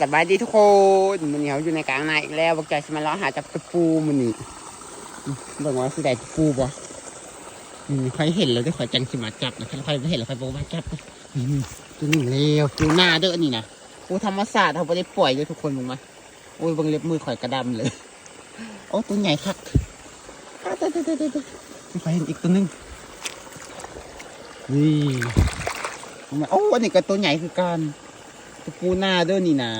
สบายดีทุกคนมันเหนียวอยู่ในกลางนาอีกแล้วบอกใจสมาล้อหาจับตะปูมันนี่บิ่งว่าสิได้ตะปูบ่นี่ใครเห็นแล้วได้ขอยจังสิมาจับนะใครไม่เห็นแล้วใครบอกว่าจับตัวนี้เลวตัวหน้าเด้อนี่นะโอ้ธรรมศาสตร์เขาไม่ได้ปล่อยเลยทุกคนมึงมาโอ้ยบิ่งเล็บมือข่อยกระดำเลย โอ้ตัวใหญ่คักอ้าวเด้อเด้อเด้อเด้อเด้อมีใครเห็นอีกตัวหนึงนี่โอ้อันนี้ก็ตัวใหญ่คือกัน ตะปูหน้าด้วยนี่นะ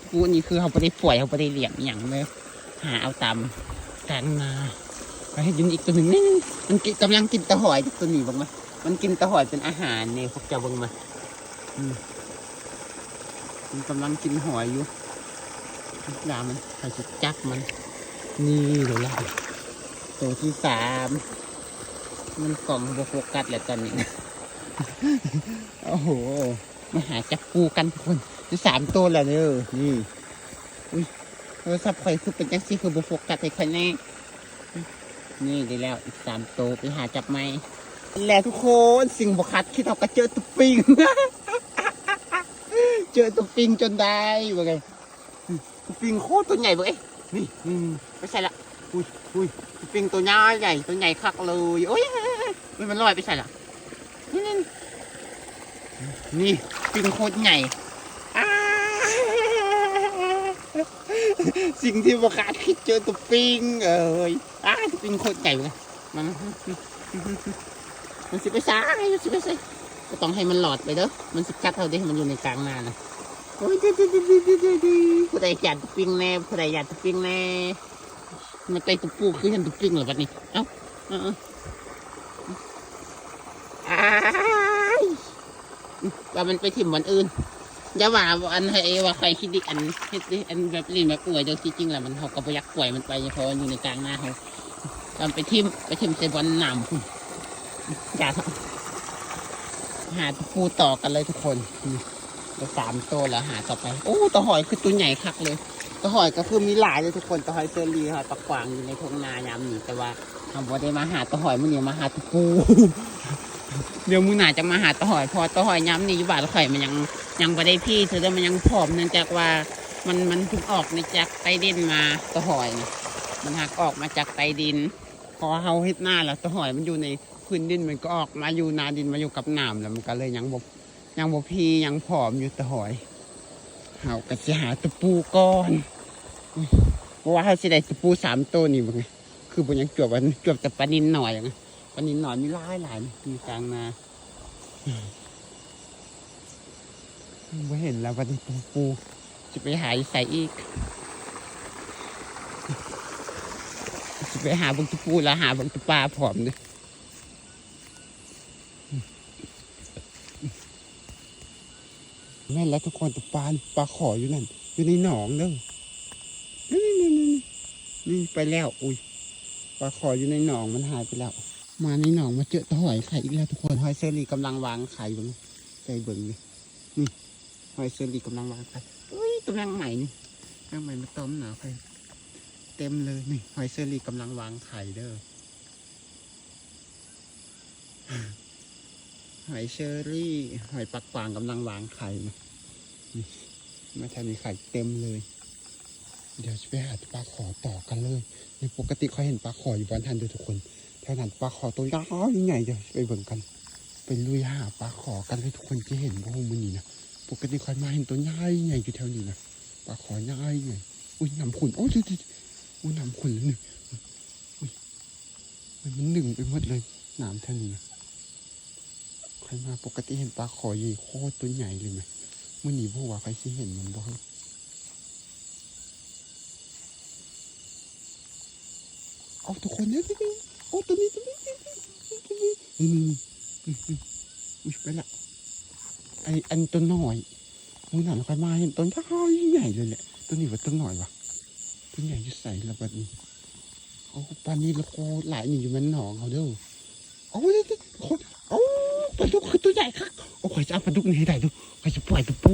ตะปูนี่คือเขาไม่ได้ปล่อยเขาไม่ได้เหลี้ยงอย่างเลยหาเอาตามกลางนาไปให้ยินอีกตัวหนึ่งนี่มันกำลังกินตะหอยตัวนี้บ้างไหมมันกินตะหอยเป็นอาหารเนี่ยพวกเจ้าบ้างไหมอืมมันกำลังกินหอยอยู่ดามันใครจะจับมัน นี่เดี๋ยวละตัวที่สามมันกล่องโบโฟกัสแหละตอนนี้ โอ้โห มาหาจับปูกันทุกคนจะสามตัวแล้วเด้อนี่อุ้ยโทรศัพท์ข่อยคือเป็นจังซี่คือบุฟกัสให้ข่อยแน่นี่ได้แล้วอีกสามตัวไปหาจับไหมแล้วทุกคนสิ่งบคัดคิดเอากระเจอตุ๊ปิงเจอตุ๊ปิงจนได้ว่าไงตุ๊ปิงโคตรตัวใหญ่เว้ยนี่นี่ไม่ใช่ละอุ้ยอุ้ยตุ๊ปิงตัวใหญ่ใหญ่ตัวใหญ่คักเลยโอ้ยเฮ้ยมันลอยไปใส่ละ นี่ปิงโคตรใหญ่ สิ่งที่ประกาศคิดเจอตัวปิงเอ้ยอ้าปิงโคตรใหญ่เลยมันมันสิไปซ้ายมันสิไปซ้ายก็ต้องให้มันหลอดไปเด้อ มันสิกัดเท่าเด้มันอยู่ในกลางนานะโอ้ยดีดีดีดีดีดีดีผู้ใดอยากตัวปิงแน่ผู้ใดอยากตัวปิงแน่มันไปตัวปูคือเห็นตัวปิงเหรอบัดนี้ เอ้าเอ้าเอ้าอ้าย ว่ามันไปถิ่มวันอื่นอย่าว่าอันให้ว่าใครคิดดิอันเฮ็ดดิอันแบบลินแบบป่วยโดยที่จริงแหล้วมันเขาก็บ่อยากป่วยมันไปเพราะอยู่ในกลางหน้าเขาทำไปทิ่มไปทิ่มใส่บอลหนามอย่าหาปูต่อกันเลยทุกคนนี่เราสามตัวแล้วหาต่อไป โอ้ตะหอยคือตัวใหญ่คักเลยตะหอยก็คือมีหลายเลยทุกคนตะหอยเซอรีค่ะตะกวางอยู่ในทุ่งนายามนี้แต่ว่าทำบ่ได้มาหาตะหอยมันเนี่ยมาหาตะปู เดี๋ยวมือหนาจะมาหาตะหอย พอตะหอยย้ำนี่ยู่บ้านแล้วข่อยมันยังยังไม่ได้พี่เธอจะมันยังผอมเนื่องจากว่ามันมันเพิ่งออกในจากใต้ดินมาตะหอยนะมันหักออกมาจากใต้ดิน พอเฮาเฮ็ดหน้าแล้วตะหอยมันอยู่ในพื้นดินมันก็ออกมาอยู่นาดินมาอยู่กับน้ำแล้วมันก็เลยยังบกยังบกพี่ยังผอมอยู่ตะหอยเฮาก็สิหาตะปูก่อนว่าเฮาสิได้ตะปูสามตัวนี่บ่ไงคือบ่ยังจวบว่าจวบแต่ปลานินหน่อยอะไง วันนี้หนอนมีหลายหลายนี่มีกลางนาไม่เห็นแล้ววันนี้ปูปูจะไปหาใส่อีกจะไปหาบังตะปูแล้วหาบังตะปลาผอมเลยนั่นแหล้วทุกคนตะปลาปลาขออยู่นั่น อยู่ในหนองเด้อนี่นี่นี่นี่นี่ไปแล้ว อุ้ยปลาขออยู่ในหนองมันหายไปแล้ว มาในหนองมาเจอตะหอยไข่อีกแล้วทุกคนหอยเซอรี่กำลังวางไข่อยู่ใจเบิ่งเลยนี่หอยเซอรี่กำลังวางไข่อุ้ยกำลังใหม่นี่กำลังใหม่มาต้มหนาวไข่เต็มเลยนี่หอยเซอรี่กำลังวางไข่เด้อหอยเชอรี่หอยปักกวางกำลังวางไข่นะมาทำมีไข่เต็มเลย เดี๋ยวจะไปหาปลาขอต่อกันเลยในปกติเขาเห็นปลาขออยู่บ้านทันด้วทุกคน เท่านั้นปลาขอตัวยาวใหญ่เดี๋ยวไปเบิ่งกัน ไปลุยหาปลาขอกันให้ทุกคนจะเห็นว่ามันนี่นะปกติคอยมาเห็นตัวใหญ่ใหญ่อยู่แถวนี้นะปลาขอใหญ่ใหญ่อุ้ยน้ำขุนโอ้ยดูอุ้ยน้ำขุนแล้วหนึ่งอุ้ยมันมันหนึ่งไปหมดเลยน้ำแถวนี้นะใครมาปกติเห็นปลาขอใหญ่โคตรตัวใหญ่เลยไหมมื่อนี้พวกว่าใครสิเห็นมันบ้างเอาทุกคนเนี่ย โอ้ตัวนี้ตัวนี้ตัวนี้ตัวนี้นี่นี่นี่อุ้ยไปละไออันตัวหน้อยมึงหนันใครมาเห็นต้นข้าวใหญ่เลยแหละตัวนี้ว่าตัวน้อยวะตัวใหญ่จะใส่ระเบิดนี่โอ้ปานนี้แล้วก็หลายนี่อยู่มันหนองเขาเด้อโอ้ยคนโอ้ปลาดุกคือตัวใหญ่ครับโอ้ใครจะเอาปลาดุกนี่ให้ได้ดูใครจะปล่อยตะปู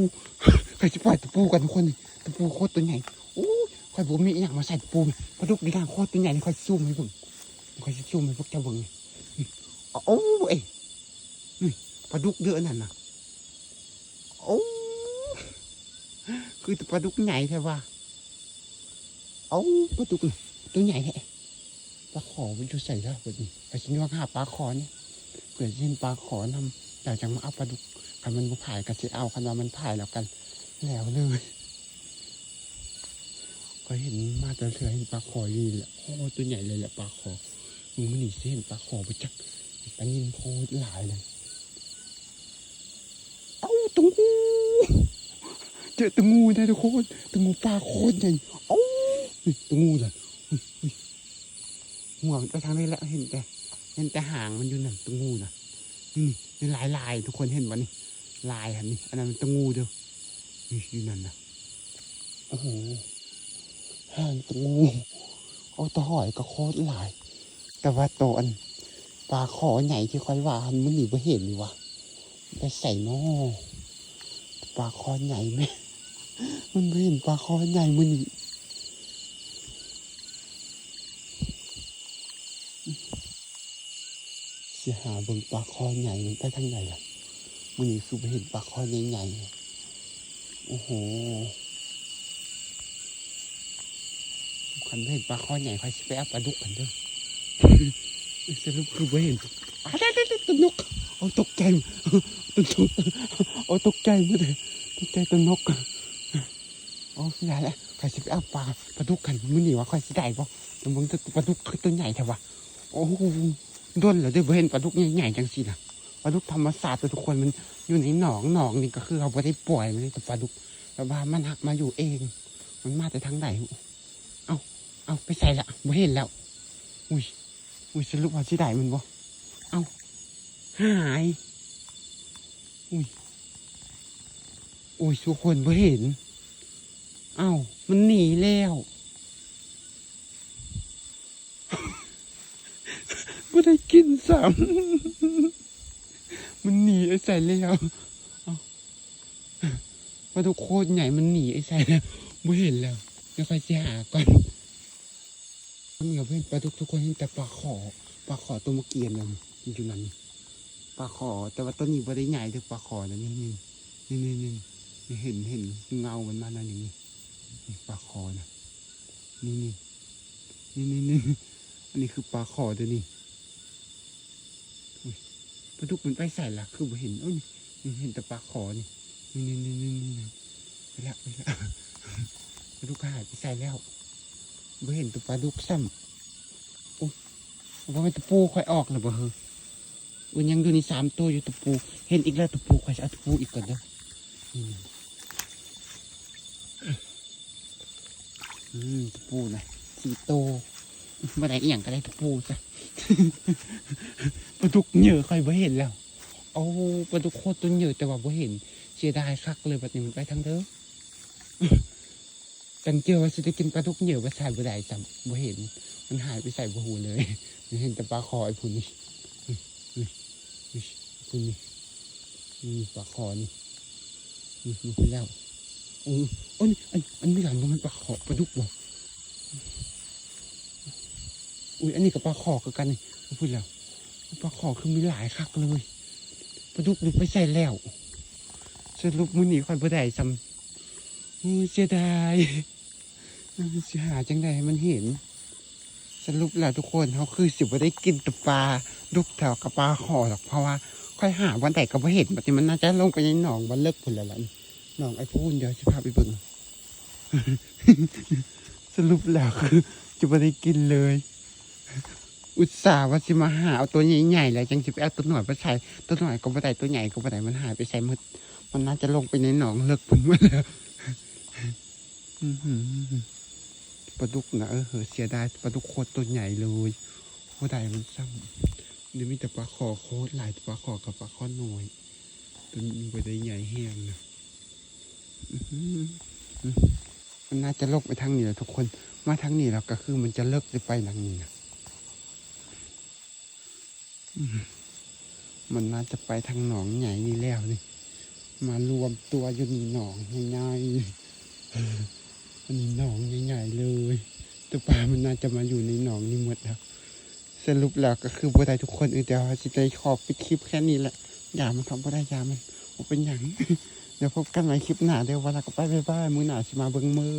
ใครจะปล่อยตะปูกันทุกคนนี่ตะปูโคตรตัวใหญ่โอ้ยใครบอกมีอย่างมาใส่ตะปูปลาดุกดีด่างโคตรตัวใหญ่นี่ใครซูมให้เบิ่ง คอยจะจุ่มให้พวกเจ้าเบิ่งโอ้เอ้ยปลาดุกเดือนั่นน่ะโอ้คือปลาดุกใหญ่ใช่ปะเอาปลาดุกตัวใหญ่แฮะปลาขอมันจะใส่ได้แบบนี้ไปชิ้นว่าหาปลาขอเนี่ยเกิดเช่นปลาขอนำอยากจะมาเอาปลาดุกคันมันมาผ่ายกันจะเอาคันว่ามันผ่ายแล้วกัน แล้วเลยก็เห็นมาแต่เสือเห็นปลาขออยู่แหละโอ้ตัวใหญ่เลยแหละปลาขอ มึงมันหนีเส้นปลาขอไปจักปลายินโคตรหลายเลย เอ้าตะงูเจอตะงูนะทุกคนตะงูปลาโคตรใหญ่เอ้าตะงูเลยหัวมันไปทางนี้แหละเห็นแต่เห็นแต่หางมันอยู่นั่นตะงูนะนี่นี่ลายลายทุกคนเห็นปะนี่ลายอันนี้อันนั้นมันตะงูเด้อนี่อยู่นั่นนะโอ้โหหางตะงูเอาตะหอยก็โคตรหลาย แต่ว่าตัวอันปลาขอใหญ่ที่ค่อยว่ามันหนีไปเห็นนี่วะไปใส่หม้อปลาคอใหญ่ไหมมันไม่เห็นปลาคอใหญ่มันนี่เสียหาเบิ่งปลาคอใหญ่มันไปทางไหนล่ะมันนี่สูไปเห็นปลาคอใหญ่ๆโอ้โหคันไม่เห็นปลาคอใหญ่ใครสิไปอาปลาดุกกันเด้อ สรุปคือเห็นอะไรตัวนกเอาตกใจตัวนกเอาตกใจมาเลยตกใจตัวนกโอ้เสียแล้วใครจะไปเอาปลาปลาดุกกันมือหนีว่าใครจะได้ปะแต่มึงจะปลาดุกคือตัวใหญ่แถวะโอ้โหด้นเหรอได้เห็นปลาดุกใหญ่ๆจังสินะปลาดุกธรรมศาสตร์ทุกคนมันอยู่ในหนองหนองนี่ก็คือเขาไม่ได้ปล่อยมันแต่ปลาดุกแต่ว่ามันหักมาอยู่เอง มันมาแต่ทางไหนเอาเอาไปใส่ละไม่เห็นแล้ว อุ้ย อุ้ยสรุปว่าสิได้มันบ่เอาหายอุ้ยอุ้ยทุกคนบ่เห็น เอ้ามันหนีแล้วไม่ได้กินซ้ำมันหนีไอ้ใส่แล้วเอ้าปลาดุกโคตรใหญ่มันหนีไอ้ใส่แล้วบ่เห็นแล้วเดี๋ยวค่อยสิหาก่อน มันกับเพื่อนปลาดุกทุกคนเห็นแต่ปลาขอปลาขอตัวเมื่อกี้นั่นมันอยู่นั่นปลาขอแต่ว่าต้นนี้บ่ได้ใหญ่เท่าปลาขอนะนี่นี่นี่นี่นี่เห็นเห็นเงามันมานั่นอย่างนี้ปลาขอนะนี่นี่นี่นี่นี่อันนี้คือปลาขอตัวนี้ปลาดุกมันไปใส่ละคือเห็นเอ้ยนี่เห็นแต่ปลาขอนี่นี่นี่นี่นี่นี่ไปละไปละปลาดุกก็หายไปใส่แล้ว บ่เห็นตัวปลาดุกซ้ำโอ้ว่าไม่ตะปูค่อยออกเลยบ่เฮอมันยังอยู่ในสามตัวอยู่ตะปู เห็นอีกแล้วตะปูครจะเอาตะปูอีกก่อนเด้ออืมตะปูนะสี่ตัวมาได้อีกอย่างก็ได้ตะปูจ้ะปลาดุกเหยื่อใครบ่เห็นแล้วเอาปลาดุกโคตรตัวเหยื่อแต่ว่าบ่เห็นเสียดายคักเลยแบบนี้มันไปทางเด้อ จังเจอว่าสิได้กินปลาดุกเหยื่อว่าใส่บ่ได้จำบ่เห็น มันหายไปใส่บ่หูเลยเห็นแต่ปลาคอไอ้พุ่นนี่นี่คุณนี่นี่ปลาคอนี่นี่นี่คุณแล้วโอ้โอ้นี่อันอันนี้หลังมันปลาคอปลาดุกบ่อุ้ยอันนี้กับปลาคอกันนี่พูดแล้วปลาคอคือมีหลายคักเลยปลาดุกดูไปใส่แล้วสรุปมื้อนี้ค่อยบ่ได้ซ้ำเสียดาย สิหาจังไดให้มันเห็น สรุปแล้วทุกคนเขาคือสิบ่ได้กินแตปลาลูกแถวกับปลาขอหรอกเพราะว่า ค่อยหาวันแต่ก็บ่เห็นแบบนี้มันน่าจะลงไปในหนองวันเลิกพุ่นแล้วล่ะหนองไอ้พูนเดี๋ยวจะพาไปเบิ่งสรุปแล้วคือจะบ่ได้กินเลย อุตส่าห์ว่าสิมาหาเอาตัวใหญ่ๆแล้วจังสิไปเอาตัวหน่อยไปใส่ตัวหน่อยก็บ่ได้ตัวใหญ่ก็บ่ได้มันหายไปใส่หมดมันน่าจะลงไปในหนองเลิกพุ่นหมดแล้ว ปลาดุกนะเออเหอเสียดายปลาดุกโคตรตัวใหญ่เลยโคตรใหญ่มันซ้ำเดี๋ยวมีแต่ปลาคอโคตรหลายปลาคอกับปลาคอน้อยตัวนี้ไปได้ใหญ่แห้งนะมันน่าจะลกไปทางนี้แหละทุกคนมาทางนี้แล้วก็คือมันจะเลิกไปทางนี้นะมันน่าจะไปทางหนองใหญ่นี่แล้วนี่มารวมตัวอยู่ในหนองง่ายๆ มันหนองใหญ่ๆเลยตัวปลามันน่าจะมาอยู่ในหนองนี้หมดแล้วสรุปแล้วก็คือบัวไดทุกคนเออเดี๋ยวสิได้ขอบปิดคลิปแค่นี้แหละอย่ามันทำบัวไดยามันเป็นอย่างเดี๋ยวพบกันใหม่คลิปหน้าเดี๋ยววันละก็ไปบ๊ายบายมือหน้าสิมาเบิ้งมือ